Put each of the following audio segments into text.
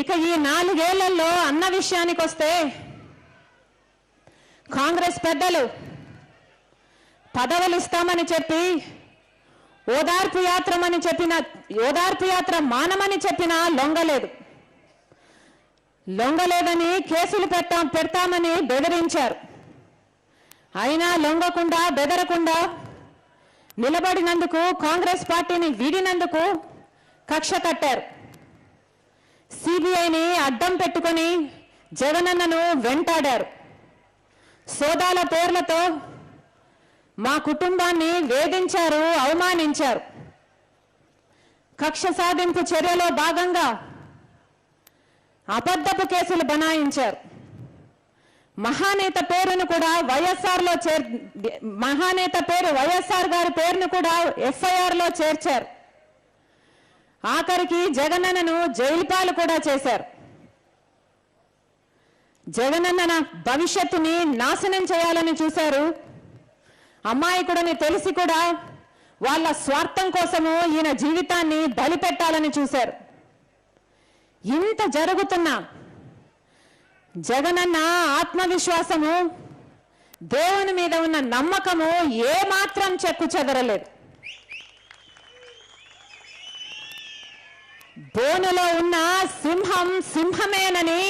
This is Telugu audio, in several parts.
ఇక ఈ నాలుగేళ్ళలో అన్న విషయానికి వస్తే కాంగ్రెస్ పెద్దలు పదవులు ఇస్తామని చెప్పి ఓదార్పు యాత్రమని చెప్పిన ఓదార్పు యాత్ర మానమని చెప్పినా లొంగలేదు. లొంగలేదని కేసులు పెట్టాం పెడతామని బెదిరించారు. అయినా లొంగకుండా బెదరకుండా నిలబడినందుకు కాంగ్రెస్ పార్టీని వీడినందుకు కక్ష కట్టారు. సిబిఐని అడ్డం పెట్టుకొని జగనన్నను వెంటాడారు. సోదాల పేర్లతో మా కుటుంబాన్ని వేధించారు అవమానించారు. కక్ష సాధింపు చర్యలో భాగంగా అబద్ధపు కేసులు బనాయించారు. మహానేత పేరును కూడా వైఎస్ఆర్లో చేర్ మహానేత పేరు వైఎస్ఆర్ గారి పేరును కూడా ఎఫ్ఐఆర్లో చేర్చారు. ఆఖరికి జగనన్నను జైలుపాలు కూడా చేశారు. జగనన్న భవిష్యత్తుని నాశనం చేయాలని చూశారు. అమ్మాయికుడని తెలిసి కూడా వాళ్ళ స్వార్థం కోసము ఈయన జీవితాన్ని బలిపెట్టాలని చూశారు. ఇంత జరుగుతున్నా జగనన్న ఆత్మవిశ్వాసము దేవుని మీద ఉన్న నమ్మకము ఏ మాత్రం చెక్కు చెదరలేదు. బోనులో ఉన్న సింహం సింహమేనని.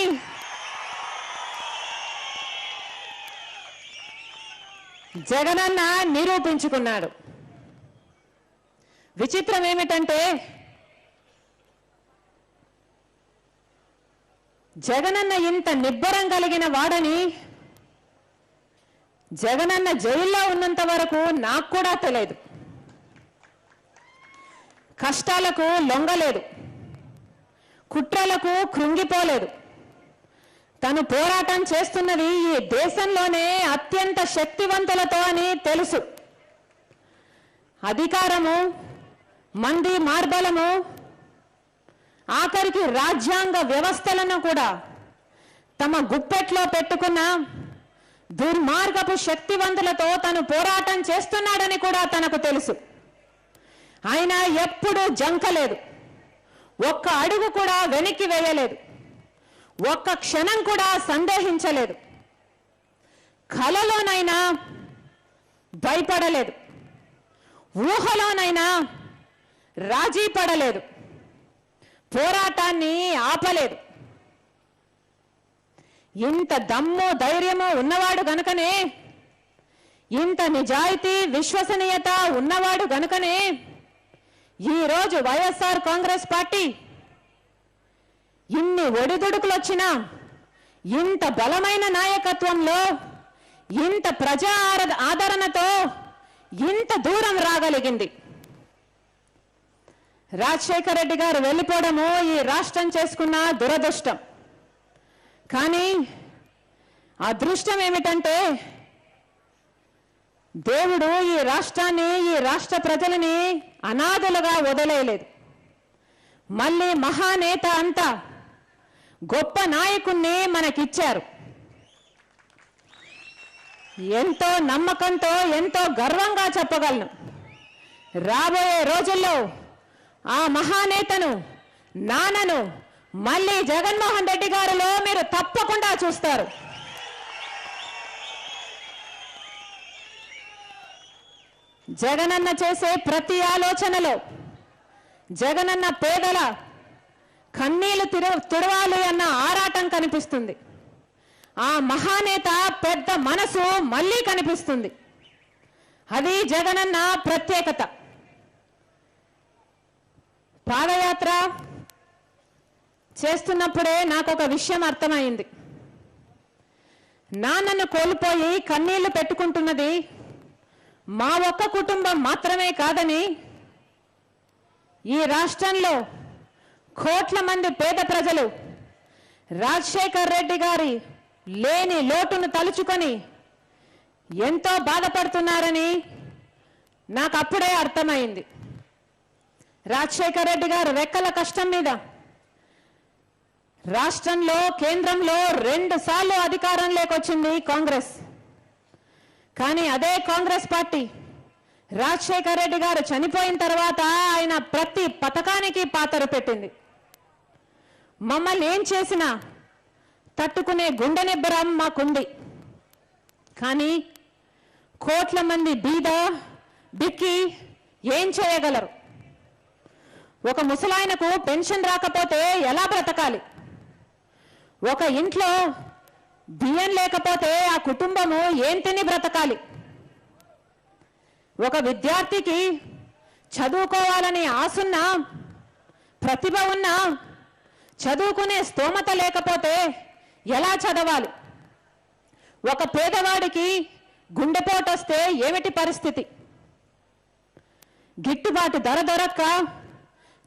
జగనన్న నిరూపించుకున్నాడు. విచిత్రం ఏమిటంటే జగనన్న ఇంత నిబ్బరం కలిగిన వాడని జగనన్న జైల్లో ఉన్నంత వరకు నాకు కూడా తెలియదు. కష్టాలకు లొంగలేదు. కుట్రలకు కృంగిపోలేదు. తను పోరాటం చేస్తున్నది ఈ దేశంలోనే అత్యంత శక్తివంతులతో అని తెలుసు. అధికారము మంది మార్బలము ఆఖరికి రాజ్యాంగ వ్యవస్థలను కూడా తమ గుప్పెట్లో పెట్టుకున్న దుర్మార్గపు శక్తివంతులతో తను పోరాటం చేస్తున్నాడని కూడా తనకు తెలుసు. ఆయన ఎప్పుడూ జంకలేదు ఒక్క అడుగు కూడా వెనక్కి వేయలేదు. ఒక్క క్షణం కూడా సందేహించలేదు. కలలోనైనా భయపడలేదు. ఊహలోనైనా రాజీ పడలేదు. పోరాటాన్ని ఆపలేదు. ఇంత దమ్ము ధైర్యము ఉన్నవాడు గనుకనే ఇంత నిజాయితీ విశ్వసనీయత ఉన్నవాడు గనుకనే ఈరోజు వైఎస్ఆర్ కాంగ్రెస్ పార్టీ ఇన్ని ఒడిదుడుకులు వచ్చినా ఇంత బలమైన నాయకత్వంలో ఇంత ప్రజా ఆదరణతో ఇంత దూరం రాగలిగింది. రాజశేఖర రెడ్డి గారు వెళ్ళిపోవడము ఈ రాష్ట్రం చేసుకున్న దురదృష్టం. కానీ అదృష్టం ఏమిటంటే దేవుడు ఈ రాష్ట్రాన్ని ఈ రాష్ట్ర ప్రజలని అనాథలుగా వదలేయలేదు. మళ్ళీ మహానేత అంతా గొప్ప నాయకుణ్ణి మనకిచ్చారు. ఎంతో నమ్మకంతో ఎంతో గర్వంగా చెప్పగలను. రాబోయే రోజుల్లో ఆ మహానేతను నాన్నను మళ్ళీ జగన్మోహన్ రెడ్డి గారిలో మీరు తప్పకుండా చూస్తారు. జగనన్న చేసే ప్రతి ఆలోచనలో జగనన్న పేదల కన్నీళ్ళు తిర తుడవాలి అన్న ఆరాటం కనిపిస్తుంది. ఆ మహానేత పెద్ద మనసు మళ్ళీ కనిపిస్తుంది. అది జగనన్న ప్రత్యేకత. పాదయాత్ర చేస్తున్నప్పుడే నాకు ఒక విషయం అర్థమైంది. నాన్నను కోల్పోయి కన్నీళ్ళు పెట్టుకుంటున్నది మా ఒక్క కుటుంబం మాత్రమే కాదని ఈ రాష్ట్రంలో కోట్ల మంది పేద ప్రజలు రాజశేఖర్ రెడ్డి గారి లేని లోటును తలుచుకొని ఎంతో బాధపడుతున్నారని నాకు అప్పుడే అర్థమైంది. రాజశేఖర్ రెడ్డి గారు రెక్కల కష్టం మీద రాష్ట్రంలో కేంద్రంలో రెండు సార్లు అధికారంలోకి వచ్చింది కాంగ్రెస్. కానీ అదే కాంగ్రెస్ పార్టీ. రాజశేఖర్ రెడ్డి గారు చనిపోయిన తర్వాత ఆయన ప్రతి పథకానికి పాతరు పెట్టింది. మమ్మల్ని ఏం చేసినా తట్టుకునే గుండె నిబ్బరం మాకుంది. కానీ కోట్ల మంది బీద బిక్కి ఏం చేయగలరు? ఒక ముసలాయనకు పెన్షన్ రాకపోతే ఎలా బ్రతకాలి? ఒక ఇంట్లో బియ్యం లేకపోతే ఆ కుటుంబము ఏం తిని బ్రతకాలి? ఒక విద్యార్థికి చదువుకోవాలని ఆసున్నా ప్రతిభ ఉన్నా చదువుకునే స్తోమత లేకపోతే ఎలా చదవాలి? ఒక పేదవాడికి గుండెపోటు వస్తే ఏమిటి పరిస్థితి? గిట్టుబాటు ధర దొరక్క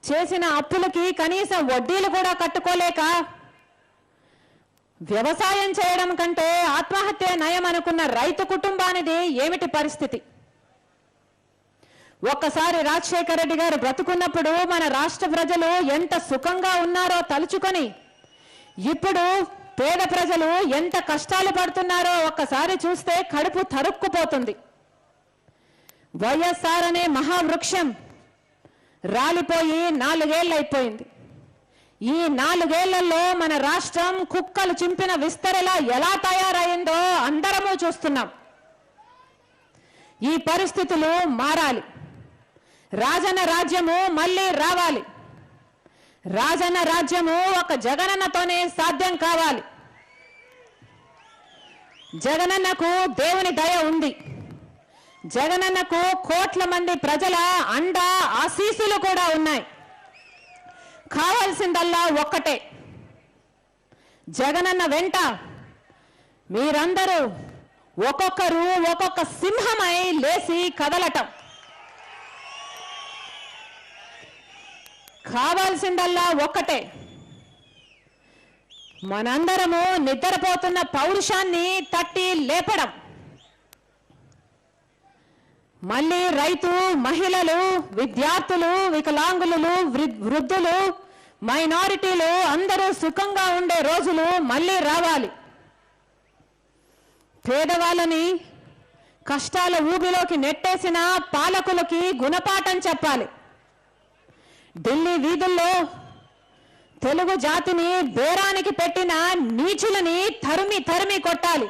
చేసిన అప్పులకి కనీసం వడ్డీలు కూడా కట్టుకోలేక వ్యవసాయం చేయడం కంటే ఆత్మహత్య నయం అనుకున్న రైతు కుటుంబానిది ఏమిటి పరిస్థితి? ఒక్కసారి రాజశేఖర రెడ్డి గారు బ్రతుకున్నప్పుడు మన రాష్ట్ర ప్రజలు ఎంత సుఖంగా ఉన్నారో తలుచుకొని ఇప్పుడు పేద ప్రజలు ఎంత కష్టాలు పడుతున్నారో ఒక్కసారి చూస్తే కడుపు తరుక్కుపోతుంది. వైఎస్ఆర్ అనే మహావృక్షం రాలిపోయి నాలుగేళ్ళైపోయింది ఈ నాలుగేళ్ళలో మన రాష్ట్రం కుక్కలు చింపిన విస్తరలా ఎలా తయారైందో అందరము చూస్తున్నాం. ఈ పరిస్థితులు మారాలి. రాజన్న రాజ్యము మళ్ళీ రావాలి. రాజన్న రాజ్యము ఒక జగనన్నతోనే సాధ్యం కావాలి. జగనన్నకు దేవుని దయ ఉంది. జగనన్నకు కోట్ల మంది ప్రజల అండ ఆశీసులు కూడా ఉన్నాయి. కావాల్సిందల్లా ఒక్కటే. జగనన్న వెంట మీరందరూ ఒక్కొక్కరు ఒక్కొక్క సింహమై లేచి కదలటం. కావాల్సిందల్లా ఒక్కటే. మనందరము నిద్రపోతున్న పౌరుషాన్ని తట్టి లేపడం. మళ్ళీ రైతు మహిళలు విద్యార్థులు వికలాంగులు వృ- వృద్ధులు మైనారిటీలు అందరూ సుఖంగా ఉండే రోజులు మళ్ళీ రావాలి. పేదవాళ్ళని కష్టాల ఊబిలోకి నెట్టేసిన పాలకులకి గుణపాఠం చెప్పాలి. ఢిల్లీ వీధుల్లో తెలుగు జాతిని బేరానికి పెట్టిన నీచులని తరిమి తరిమి కొట్టాలి.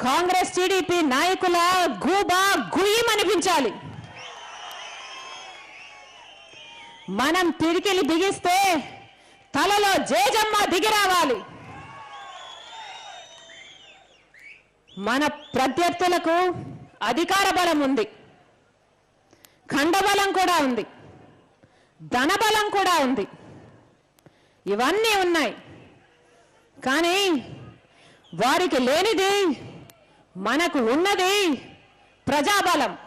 కాంగ్రెస్ టీడీపీ నాయకుల గూబా గుయ్యమనిపించాలి మనం తిరికిలి బిగిస్తే తలలో జేజమ్మ దిగి రావాలి. మన ప్రత్యర్థులకు అధికార బలం ఉంది. ఖండబలం కూడా ఉంది. ధనబలం కూడా ఉంది. ఇవన్నీ ఉన్నాయి. కానీ వారికి లేనిది మనకు ఉన్నది ప్రజాబలం.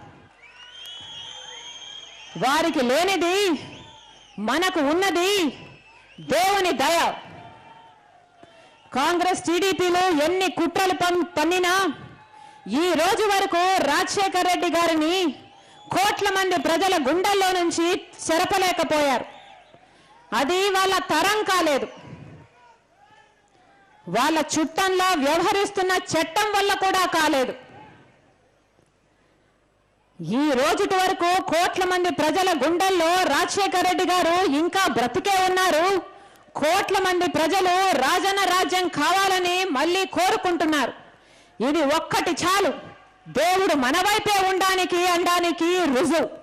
వారికి లేనిది మనకు ఉన్నది దేవుని దయ. కాంగ్రెస్ టీడీపీలో ఎన్ని కుట్రలు పన్నినా ఈ రోజు వరకు రాజశేఖర్ రెడ్డి గారిని కోట్ల మంది ప్రజల గుండెల్లో నుంచి చెరపలేకపోయారు. అది వాళ్ళ తరం కాలేదు. వాళ్ళ చుట్టంలా వ్యవహరిస్తున్న చట్టం వల్ల కూడా కాలేదు. ఈ రోజుటి వరకు కోట్ల మంది ప్రజల గుండెల్లో రాజశేఖర రెడ్డి గారు ఇంకా బ్రతికే ఉన్నారు. కోట్ల మంది ప్రజలు రాజన రాజ్యం కావాలని మళ్ళీ కోరుకుంటున్నారు. ఇది ఒక్కటి చాలు. దేవుడు మన వైపే ఉండడానికి అనడానికి రుజువు.